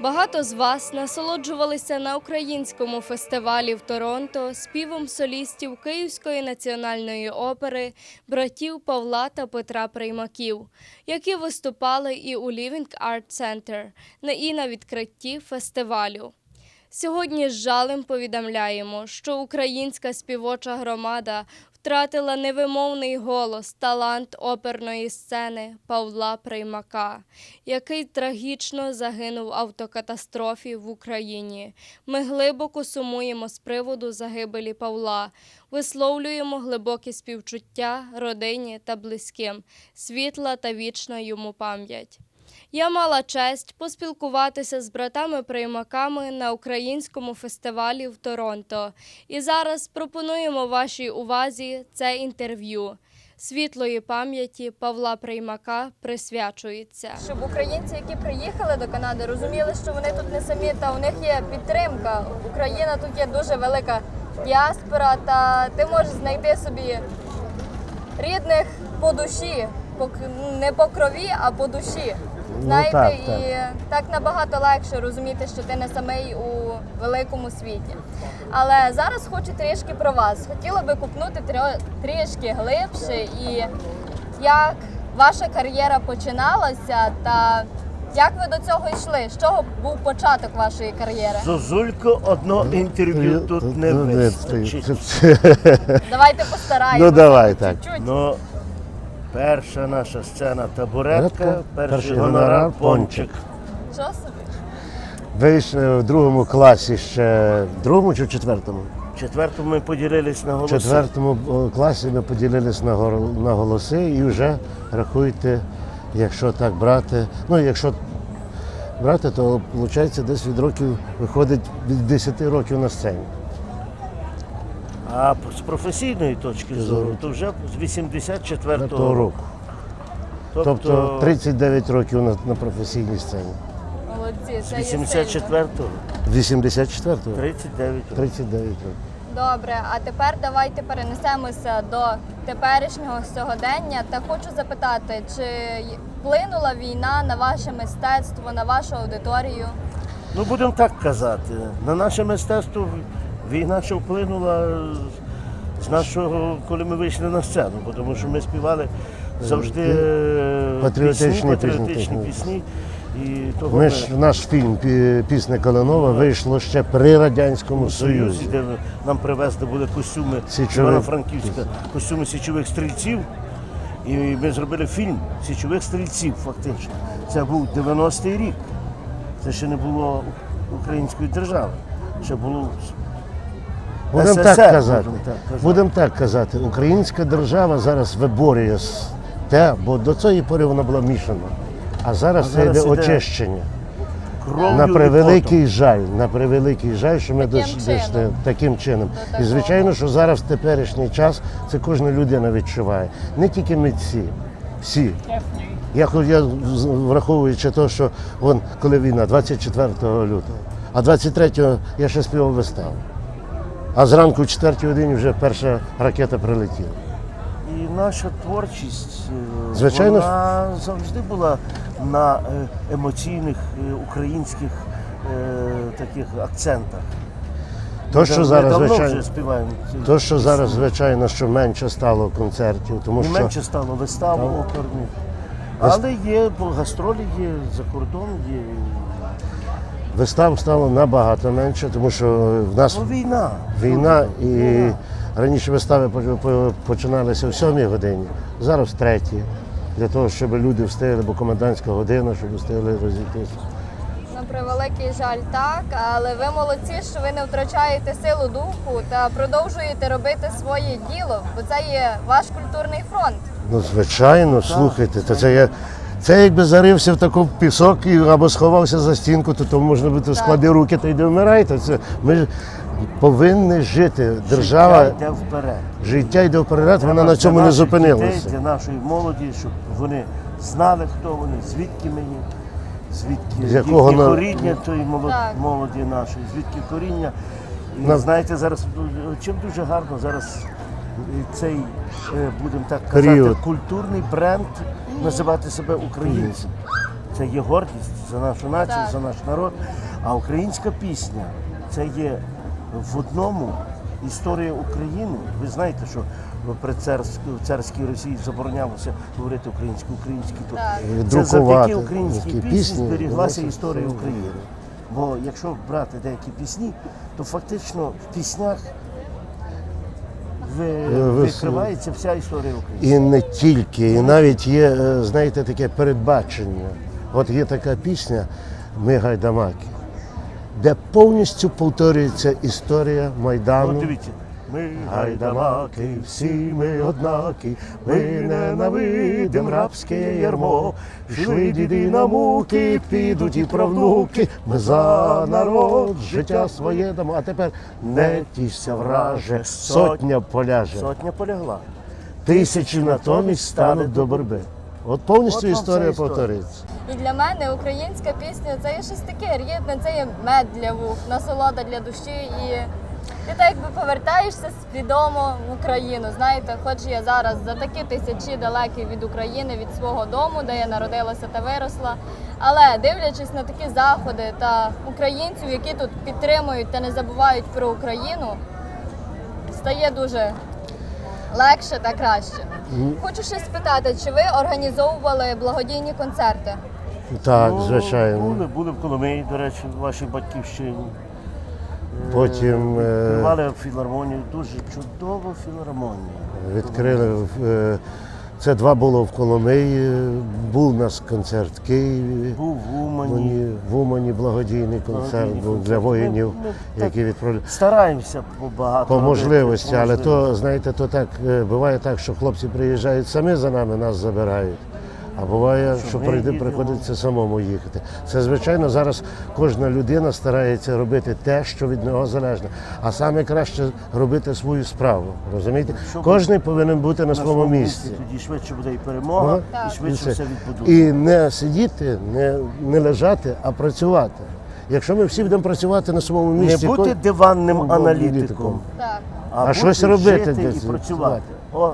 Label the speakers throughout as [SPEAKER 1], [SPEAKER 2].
[SPEAKER 1] Багато з вас насолоджувалися на українському фестивалі в Торонто співом солістів Київської національної опери братів Павла та Петра Приймаків, які виступали і у Living Art Center, і на відкритті фестивалю. Сьогодні з жалем повідомляємо, що українська співоча громада втратила невимовний голос, талант оперної сцени Павла Приймака, який трагічно загинув в автокатастрофі в Україні. Ми глибоко сумуємо з приводу загибелі Павла, висловлюємо глибоке співчуття родині та близьким, світла та вічна йому пам'ять. Я мала честь поспілкуватися з братами-приймаками на українському фестивалі в Торонто. І зараз пропонуємо вашій увазі це інтерв'ю. Світлої пам'яті Павла Приймака присвячується. Щоб українці, які приїхали до Канади, розуміли, що вони тут не самі, та у них є підтримка. Україна тут є дуже велика діаспора, та ти можеш знайти собі рідних по душі, по не по крові, а по душі. Знаєте,
[SPEAKER 2] так,
[SPEAKER 1] і так набагато легше розуміти, що ти не самий у великому світі. Але зараз хочу трішки про вас. Хотіла би купнути трішки глибше і як ваша кар'єра починалася та як ви до цього йшли? З чого був початок вашої кар'єри?
[SPEAKER 3] Зозулько, одно інтерв'ю тут не
[SPEAKER 2] Ну,
[SPEAKER 3] вистачить.
[SPEAKER 1] Давайте постараємося.
[SPEAKER 2] Ну, давай так.
[SPEAKER 1] Чуть-чуть.
[SPEAKER 3] Ну, перша наша сцена табуретка,
[SPEAKER 2] Табуретка,
[SPEAKER 3] перший
[SPEAKER 2] перший
[SPEAKER 3] гонорар
[SPEAKER 2] гонорар
[SPEAKER 3] пончик.
[SPEAKER 1] Що собі?
[SPEAKER 2] Вийшли в другому класі ще в другому чи в четвертому?
[SPEAKER 3] В четвертому ми поділились на
[SPEAKER 2] В
[SPEAKER 3] голоси.
[SPEAKER 2] четвертому о, класі ми поділились на, гор- на голоси і вже рахуйте, якщо так брати. Ну, якщо брати, то виходить десь від років виходить від 10 років на сцені.
[SPEAKER 3] А з професійної точки зору, то вже з 84-го року.
[SPEAKER 2] року. Тобто 39 років на, на професійній сцені.
[SPEAKER 1] Молодці,
[SPEAKER 3] з
[SPEAKER 1] це є сильно.
[SPEAKER 3] 84-го
[SPEAKER 2] 84-го?
[SPEAKER 3] 39 років.
[SPEAKER 2] 39 років.
[SPEAKER 1] Добре, а тепер давайте перенесемося до теперішнього сьогодення. Та хочу запитати, чи вплинула війна на ваше мистецтво, на вашу аудиторію?
[SPEAKER 3] Ну, будемо так казати. На наше мистецтво війна ще вплинула з нашого, коли ми вийшли на сцену, тому що ми співали завжди е,
[SPEAKER 2] Патріотичні
[SPEAKER 3] пісні, патріотичні пісні. І того
[SPEAKER 2] Ми ж наш фільм Пісня Калинова вийшло ще при Радянському
[SPEAKER 3] Союзі,
[SPEAKER 2] Союзі.
[SPEAKER 3] де нам привезли були костюми Івано-Франківська, костюми січових стрільців. І ми зробили фільм січових стрільців, фактично. Це був 90-й рік. Це ще не було української держави. Ще було
[SPEAKER 2] Будемо
[SPEAKER 3] СССР,
[SPEAKER 2] так казати.
[SPEAKER 3] будемо так казати.
[SPEAKER 2] Будемо так казати. Українська держава зараз виборює с- те, бо до цієї пори вона була мішана. А зараз
[SPEAKER 3] А
[SPEAKER 2] це
[SPEAKER 3] зараз
[SPEAKER 2] йде
[SPEAKER 3] іде
[SPEAKER 2] очищення.
[SPEAKER 3] кров'ю
[SPEAKER 2] На
[SPEAKER 3] і
[SPEAKER 2] превеликий жаль, на превеликий жаль, що ми
[SPEAKER 1] Таким
[SPEAKER 2] дос-
[SPEAKER 1] чином.
[SPEAKER 2] дійшли таким чином. І
[SPEAKER 1] такого.
[SPEAKER 2] звичайно, що зараз в теперішній час це кожна людина відчуває. Не тільки митці, всі. Я, хо- я з- враховуючи те, що вон, коли війна, 24 лютого, а 23-го я ще співав виставу. А зранку в 4 годині вже перша ракета прилетіла.
[SPEAKER 3] І наша творчість е,
[SPEAKER 2] Звичайно
[SPEAKER 3] вона завжди була на е, емоційних е, українських таких акцентах.
[SPEAKER 2] То, що
[SPEAKER 3] Ми
[SPEAKER 2] зараз, звичайно,
[SPEAKER 3] співаємо.
[SPEAKER 2] то, що зараз, звичайно, що менше стало концертів, тому що
[SPEAKER 3] менше стало вистав оперних. Але є, гастролі є, за кордон є.
[SPEAKER 2] Вистав стало набагато менше, тому що в нас
[SPEAKER 3] Ну, війна.
[SPEAKER 2] війна і
[SPEAKER 3] Війна.
[SPEAKER 2] раніше вистави по- по- починалися в 7 годині, зараз в 3. Для того, щоб люди встигли, бо комендантська година, щоб встигли розійтися.
[SPEAKER 1] На превеликий жаль, так, але ви молодці, що ви не втрачаєте силу духу та продовжуєте робити своє діло, бо це є ваш культурний фронт.
[SPEAKER 2] Ну, звичайно, слухайте, то це я. Це якби зарився в таку пісок і або сховався за стінку, то, то можна бути склади руки та йди вмирай. То це ми ж повинні жити. Держава
[SPEAKER 3] Життя йде вперед.
[SPEAKER 2] життя йде вперед, вона на цьому не
[SPEAKER 3] наших дітей,
[SPEAKER 2] зупинилася.
[SPEAKER 3] Для нашої молоді, щоб вони знали, хто вони, звідки ми є, звідки
[SPEAKER 2] З якого на-
[SPEAKER 3] коріння тої молоді, молоді нашої, звідки коріння. І
[SPEAKER 2] На-
[SPEAKER 3] знаєте, зараз ну, чим дуже гарно зараз цей, е, будемо так казати,
[SPEAKER 2] Період.
[SPEAKER 3] культурний бренд називати себе українцем. Це є гордість за нашу націю, за наш народ. А українська пісня це є в одному історія України. Ви знаєте, що при царській, царській Росії заборонялося говорити українською, українські то це завдяки українській пісні
[SPEAKER 2] пісні,
[SPEAKER 3] зберіглася історія України. Бо якщо брати деякі пісні, то фактично в піснях викривається вся історія України.
[SPEAKER 2] І не тільки, і навіть є, е, знаєте, таке передбачення. От є така пісня Ми гайдамаки, де повністю повторюється історія Майдану.
[SPEAKER 3] От дивіться, ми
[SPEAKER 2] Гайдамаки, всі ми однакі, ми ненавидим рабське ярмо. Йшли діди на муки, підуть і правнуки. Ми за народ життя своє дамо. А тепер не тішся враже, сотня поляже.
[SPEAKER 3] Сотня полягла.
[SPEAKER 2] Тисячі натомість стануть до боротьби. От повністю
[SPEAKER 3] От
[SPEAKER 2] історія повторюється.
[SPEAKER 1] І для мене українська пісня це є щось таке рідне, це є мед для вух, насолода для душі. І ти так якби повертаєшся свідомо в Україну. Знаєте, хоч я зараз за такі тисячі далекі від України, від свого дому, де я народилася та виросла. Але дивлячись на такі заходи та українців, які тут підтримують та не забувають про Україну, стає дуже легше та краще. Хочу ще спитати, чи ви організовували благодійні концерти?
[SPEAKER 2] Так, звичайно.
[SPEAKER 3] Були, були в Коломиї, до речі, в вашій батьківщині.
[SPEAKER 2] Потім е,
[SPEAKER 3] Відкривали філармонію, дуже чудову філармонію.
[SPEAKER 2] відкрили. е, Це два було в Коломиї, був у нас концерт в Києві.
[SPEAKER 3] Був в Умані.
[SPEAKER 2] Мені в Умані благодійний концерт
[SPEAKER 3] Благодійний
[SPEAKER 2] був
[SPEAKER 3] концерт.
[SPEAKER 2] для воїнів,
[SPEAKER 3] Ну, ну,
[SPEAKER 2] які відправляли.
[SPEAKER 3] Стараємося.
[SPEAKER 2] По
[SPEAKER 3] робити,
[SPEAKER 2] можливості,
[SPEAKER 3] по
[SPEAKER 2] але то, знаєте, то так е, буває так, що хлопці приїжджають самі за нами, нас забирають. А буває,
[SPEAKER 3] Що
[SPEAKER 2] що прийде, приходиться самому їхати. Це звичайно зараз кожна людина старається робити те, що від нього залежне. А саме краще робити свою справу. Розумієте?
[SPEAKER 3] Щоб
[SPEAKER 2] Кожен повинен бути на
[SPEAKER 3] на
[SPEAKER 2] своєму місці.
[SPEAKER 3] Тоді швидше буде і перемога,
[SPEAKER 2] Ага.
[SPEAKER 3] І швидше
[SPEAKER 2] І
[SPEAKER 3] все
[SPEAKER 2] це.
[SPEAKER 3] відбудує.
[SPEAKER 2] І не сидіти, не, не лежати, а працювати. Якщо ми всі будемо працювати на своєму
[SPEAKER 3] Не бути диванним аналітиком,
[SPEAKER 2] аналітиком.
[SPEAKER 1] Так.
[SPEAKER 2] А
[SPEAKER 3] бути
[SPEAKER 2] щось робити
[SPEAKER 3] жити і працювати. О,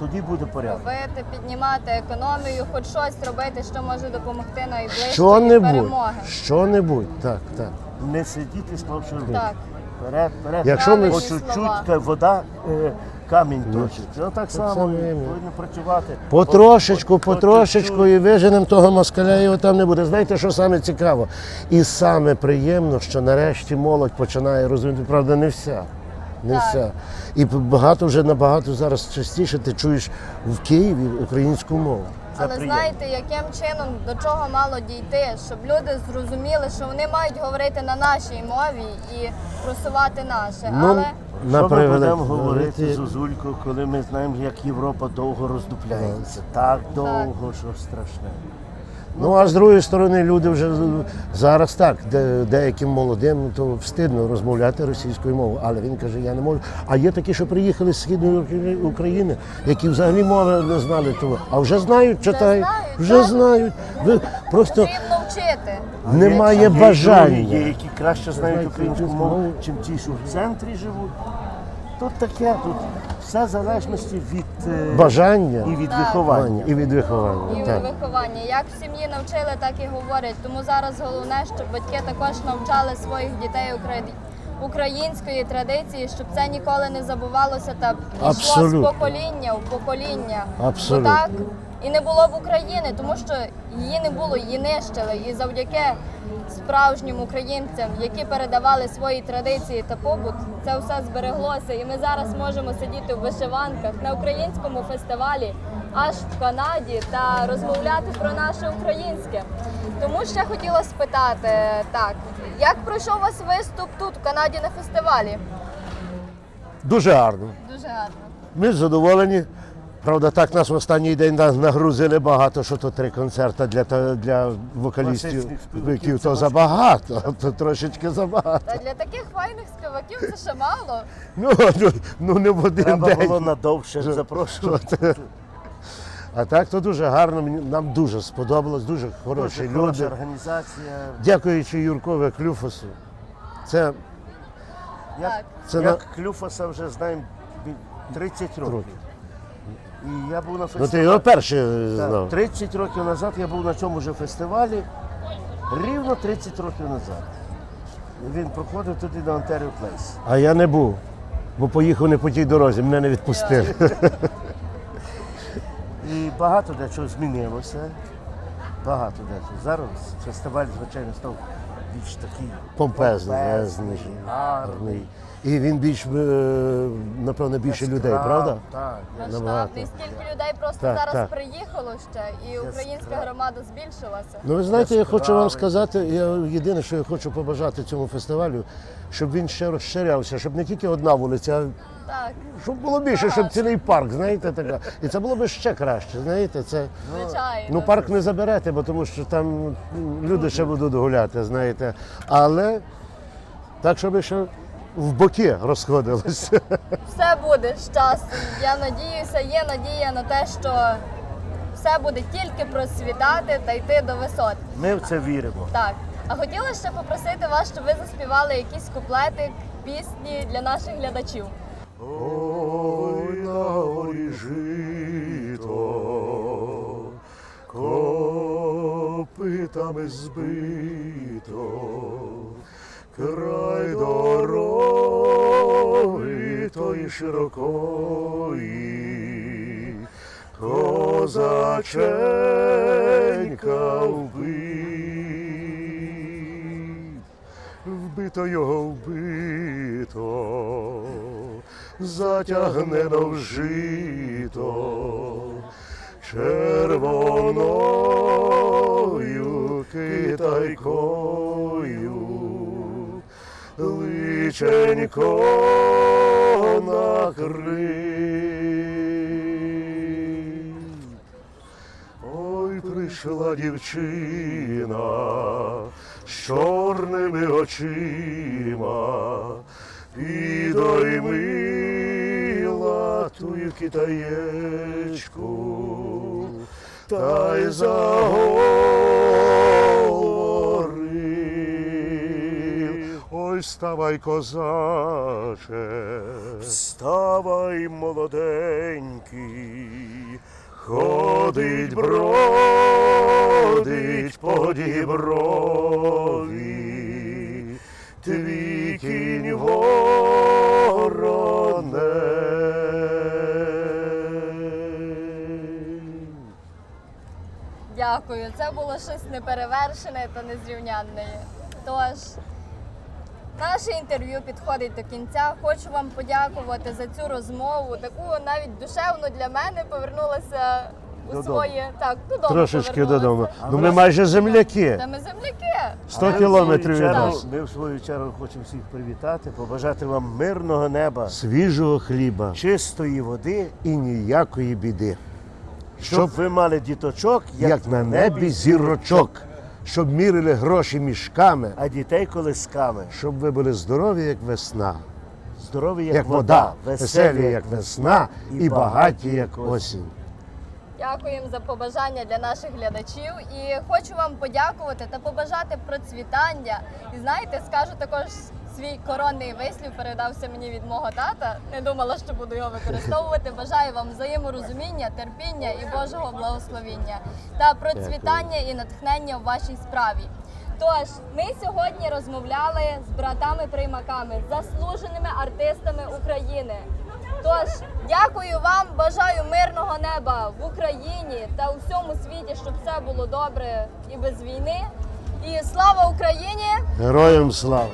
[SPEAKER 3] тоді буде порядок.
[SPEAKER 1] робити, піднімати економію, хоч щось робити, що може допомогти найближчої
[SPEAKER 2] що-небудь,
[SPEAKER 1] перемоги.
[SPEAKER 2] що-небудь, так, так.
[SPEAKER 3] Не сидіти, склавши руки.
[SPEAKER 1] Так.
[SPEAKER 3] Вперед, вперед.
[SPEAKER 2] Якщо ми
[SPEAKER 3] По чуть-чуть, вода, е, камінь точить. Ну, так само
[SPEAKER 2] само
[SPEAKER 3] повинні працювати.
[SPEAKER 2] Потрошечку,
[SPEAKER 3] По- по- по
[SPEAKER 2] потрошечку
[SPEAKER 3] чуть-чуть.
[SPEAKER 2] і виженемо того москаля, його там не буде. Знаєте, що саме цікаво? І саме приємно, що нарешті молодь починає розуміти, правда, не вся. Не
[SPEAKER 1] Так.
[SPEAKER 2] вся. І багато вже набагато зараз частіше ти чуєш в Києві українську мову.
[SPEAKER 3] Це
[SPEAKER 1] Але
[SPEAKER 3] приємно.
[SPEAKER 1] знаєте, яким чином до чого мало дійти, щоб люди зрозуміли, що вони мають говорити на нашій мові і просувати наше.
[SPEAKER 2] Ну,
[SPEAKER 1] Але
[SPEAKER 2] на
[SPEAKER 3] Що ми будемо говорити, Зозулько, коли ми знаємо, як Європа довго роздупляється. Так довго, що страшне.
[SPEAKER 2] Ну а з другої сторони, люди вже зараз так, де, деяким молодим то встидно розмовляти російською мовою. Але він каже, я не можу. А є такі, що приїхали з східної України, які взагалі мови не знали того. А вже знають, читають, вже знають. Ви просто
[SPEAKER 1] потрібно вчити.
[SPEAKER 2] Немає бажання.
[SPEAKER 3] Є, які краще знають українську мову,
[SPEAKER 2] мову.
[SPEAKER 3] чим ті, що в центрі живуть. Тут таке, тут все в залежності від е,
[SPEAKER 2] бажання
[SPEAKER 3] і від
[SPEAKER 1] Так.
[SPEAKER 3] виховання.
[SPEAKER 2] і від виховання.
[SPEAKER 1] І
[SPEAKER 2] Так.
[SPEAKER 1] виховання. Як в сім'ї навчили, так і говорять. Тому зараз головне, щоб батьки також навчали своїх дітей украї- української традиції, щоб це ніколи не забувалося та йшло з
[SPEAKER 2] Абсолютно.
[SPEAKER 1] покоління в покоління.
[SPEAKER 2] Абсолютно.
[SPEAKER 1] Бо так і не було б України, тому що її не було, її нищили. І завдяки справжнім українцям, які передавали свої традиції та побут, це все збереглося. І ми зараз можемо сидіти в вишиванках на українському фестивалі аж в Канаді та розмовляти про наше українське. Тому ще хотіла спитати так, як пройшов у вас виступ тут, в Канаді, на фестивалі?
[SPEAKER 2] Дуже гарно.
[SPEAKER 1] Дуже гарно.
[SPEAKER 2] Ми задоволені. Правда, так нас в останній день нагрузили багато, що то три концерти для, для вокалістів,
[SPEAKER 3] співаків
[SPEAKER 2] то забагато, то трошечки забагато.
[SPEAKER 1] Та для таких файних співаків це ще мало.
[SPEAKER 2] Ну, ну, ну не в один
[SPEAKER 3] Треба
[SPEAKER 2] день.
[SPEAKER 3] було надовше запрошувати.
[SPEAKER 2] А так то дуже гарно, нам дуже сподобалось, дуже хороші
[SPEAKER 3] Дуже хороша
[SPEAKER 2] люди.
[SPEAKER 3] організація.
[SPEAKER 2] Дякуючи Юркове Клюфосу. Це
[SPEAKER 3] Як,
[SPEAKER 2] Це
[SPEAKER 3] як Клюфаса вже знаємо 30 років. І я був на
[SPEAKER 4] Ну ти
[SPEAKER 3] фестивалі.
[SPEAKER 4] його перший знав.
[SPEAKER 3] 30 років назад я був на цьому ж фестивалі. Рівно 30 років назад. Він проходив туди на Ontario Place.
[SPEAKER 4] А я не був, бо поїхав не по тій дорозі, мене не відпустили.
[SPEAKER 3] І багато дечого змінилося. Багато дечого. Зараз фестиваль, звичайно, став більш такий
[SPEAKER 4] Помпезний,
[SPEAKER 3] помпезний,
[SPEAKER 4] гарний.
[SPEAKER 3] гарний.
[SPEAKER 4] І він більш, е, напевно, більше людей, правда?
[SPEAKER 3] Так.
[SPEAKER 1] Масштабний, стільки людей просто
[SPEAKER 4] Так,
[SPEAKER 1] зараз
[SPEAKER 4] так.
[SPEAKER 1] приїхало ще, і українська громада збільшилася.
[SPEAKER 4] Ну, ви знаєте, я хочу вам сказати, я єдине, що я хочу побажати цьому фестивалю, щоб він ще розширявся, щоб не тільки одна вулиця, а
[SPEAKER 1] Так,
[SPEAKER 4] щоб було більше, щоб цілий парк, знаєте, така. І це було б ще краще. Знаєте, це
[SPEAKER 1] звичайно.
[SPEAKER 4] ну парк не заберете, бо тому що там м, люди ще будуть гуляти, знаєте. Але так, щоб ще в боки розходилося.
[SPEAKER 1] Все буде з часом. Я надіюся, є надія на те, що все буде тільки процвітати та йти до висот.
[SPEAKER 3] Ми в це віримо.
[SPEAKER 1] Так. А хотіла ще попросити вас, щоб ви заспівали якісь куплети пісні для наших глядачів.
[SPEAKER 2] Ой, на горі жито, копитами збито, край дороги тої широкої, козаченька вбив вбито його вбито, затягнено в жито, червоною китайкою, личенько накрив. Ой, прийшла дівчина з чорними очима, підоймила тую китаєчку, та й заговорив. Ой, ставай, козаче, вставай, молоденький, ходить, бродить по діброві, твій кінь вороней.
[SPEAKER 1] Дякую. Це було щось неперевершене та незрівнянне. Тож, наше інтерв'ю підходить до кінця. Хочу вам подякувати за цю розмову. Таку навіть душевну для мене повернулася у
[SPEAKER 3] Додому.
[SPEAKER 1] своє так, додому.
[SPEAKER 4] Трошечки
[SPEAKER 1] повернулася.
[SPEAKER 4] додому. Ну ми майже земляки.
[SPEAKER 1] Та ми земляки.
[SPEAKER 4] 100
[SPEAKER 3] А
[SPEAKER 4] кілометрів від нас.
[SPEAKER 3] Ми в свою чергу хочемо всіх привітати, побажати вам мирного неба,
[SPEAKER 4] Свіжого хліба
[SPEAKER 3] чистої води,
[SPEAKER 4] і ніякої біди.
[SPEAKER 3] щоб ви мали діточок,
[SPEAKER 4] Як на небі зірочок, щоб мірили гроші мішками,
[SPEAKER 3] а дітей колисками.
[SPEAKER 4] щоб ви були здорові, як весна,
[SPEAKER 3] Здорові, як,
[SPEAKER 4] як вода, веселі, як весна, і багаті, як осінь.
[SPEAKER 1] Дякуємо за побажання для наших глядачів і хочу вам подякувати та побажати процвітання. І знаєте, скажу також свій коронний вислів передався мені від мого тата. Не думала, що буду його використовувати. Бажаю вам взаєморозуміння, терпіння і Божого благословіння та процвітання і натхнення в вашій справі. Тож ми сьогодні розмовляли з братами-приймаками, заслуженими артистами України. Тож дякую вам, бажаю мирного неба в Україні та у всьому світі, щоб все було добре і без війни. І слава Україні!
[SPEAKER 4] Героям слава!